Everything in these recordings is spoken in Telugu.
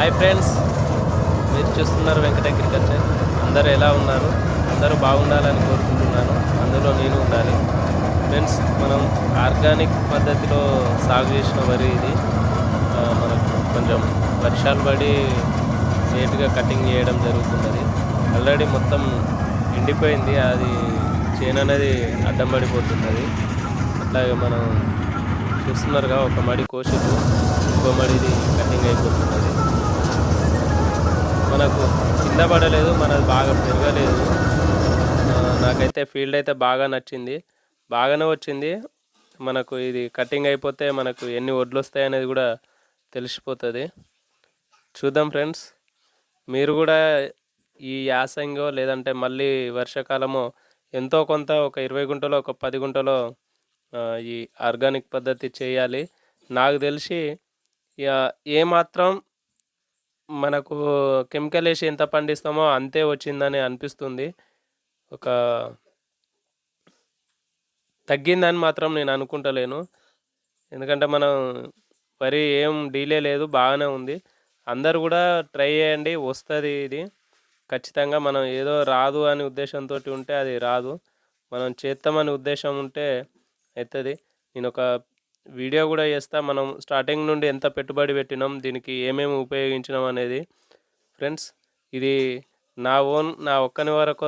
హాయ్ ఫ్రెండ్స్ మీరు చూస్తున్నారు వెంకట అగ్రికల్చర్ అందరూ ఎలా ఉన్నారు? అందరూ బాగుండాలని కోరుకుంటున్నాను. అందులో నేను ఉండాలి. ఫ్రెండ్స్ మనం ఆర్గానిక్ పద్ధతిలో సాగు చేసిన వరి ఇది. మనకు కొంచెం వర్షాలు పడి లేట్గా కటింగ్ చేయడం జరుగుతున్నది. ఆల్రెడీ మొత్తం ఎండిపోయింది. అది చేను అనేది అడ్డం పడిపోతున్నది. అట్లాగే మనం చూస్తున్నారుగా ఒక మడి కోసిరు ఇంకో మడిది కటింగ్ అయిపోతున్నది. మనకు కింద పడలేదు మనది బాగా పెరగలేదు. నాకైతే ఫీల్డ్ అయితే బాగా నచ్చింది. బాగానే వచ్చింది. మనకు ఇది కటింగ్ అయిపోతే మనకు ఎన్ని వడ్లు వస్తాయి అనేది కూడా తెలిసిపోతుంది. చూద్దాం ఫ్రెండ్స్. మీరు కూడా ఈ యాసంగో లేదంటే మళ్ళీ వర్షాకాలమో ఎంతో కొంత ఒక ఇరవై గుంటలో ఒక పది గుంటలో ఈ ఆర్గానిక్ పద్ధతి చేయాలి. నాకు తెలిసి ఇక ఏమాత్రం మనకు కెమికల్ వేసి ఎంత పండిస్తామో అంతే వచ్చిందని అనిపిస్తుంది. ఒక తగ్గిందని మాత్రం నేను అనుకుంటలేను. ఎందుకంటే మనం వరి ఏం డీలే లేదు బాగానే ఉంది. అందరు కూడా ట్రై చేయండి వస్తుంది ఇది. ఖచ్చితంగా మనం ఏదో రాదు అనే ఉద్దేశంతో ఉంటే అది రాదు. మనం చేస్తామనే ఉద్దేశం ఉంటే అవుతుంది నేను ఒక వీడియో కూడా చేస్తా. మనం స్టార్టింగ్ నుండి ఎంత పెట్టుబడి పెట్టినాం దీనికి ఏమేమి ఉపయోగించినాం అనేది. ఫ్రెండ్స్ ఇది నా ఓన్ నా ఒక్కని వరకు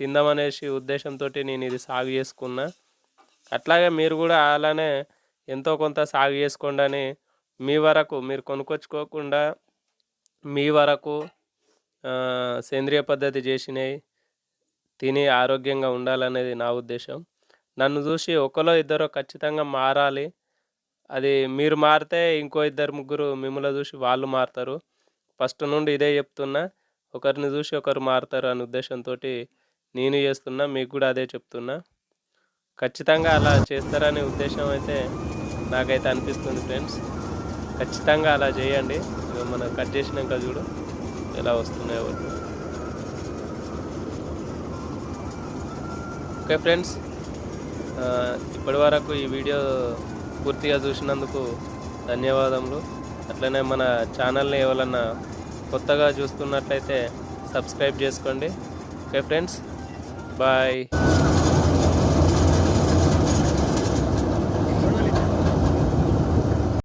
తిందామనేసి ఉద్దేశంతో నేను ఇది సాగు చేసుకున్నా. అట్లాగే మీరు కూడా అలానే ఎంతో కొంత సాగు చేసుకోండి అని మీ వరకు మీరు కొనుక్కొచ్చుకోకుండా మీ వరకు సేంద్రియ పద్ధతి చేసినవి తిని ఆరోగ్యంగా ఉండాలనేది నా ఉద్దేశం. నన్ను చూసి ఒకలో ఇద్దరు ఖచ్చితంగా మారాలి. అది మీరు మారితే ఇంకో ఇద్దరు ముగ్గురు మిమ్మల్ని చూసి వాళ్ళు మారుతారు. ఫస్ట్ నుండి ఇదే చెప్తున్నా. ఒకరిని చూసి ఒకరు మారుతారు అనే ఉద్దేశంతో నేను చేస్తున్నా మీకు కూడా అదే చెప్తున్నా. ఖచ్చితంగా అలా చేస్తారనే ఉద్దేశం అయితే నాకైతే అనిపిస్తుంది ఫ్రెండ్స్. ఖచ్చితంగా అలా చేయండి. మనం కట్ చేసినాక చూడు ఎలా వస్తున్నాయో. Okay friends. ఇప్పటి వరకు ఈ వీడియో పూర్తిగా చూసినందుకు ధన్యవాదములు. అట్లనే మన ఛానల్ని ఎవరన్నా కొత్తగా చూస్తున్నట్లయితే సబ్స్క్రైబ్ చేసుకోండి. Okay friends bye.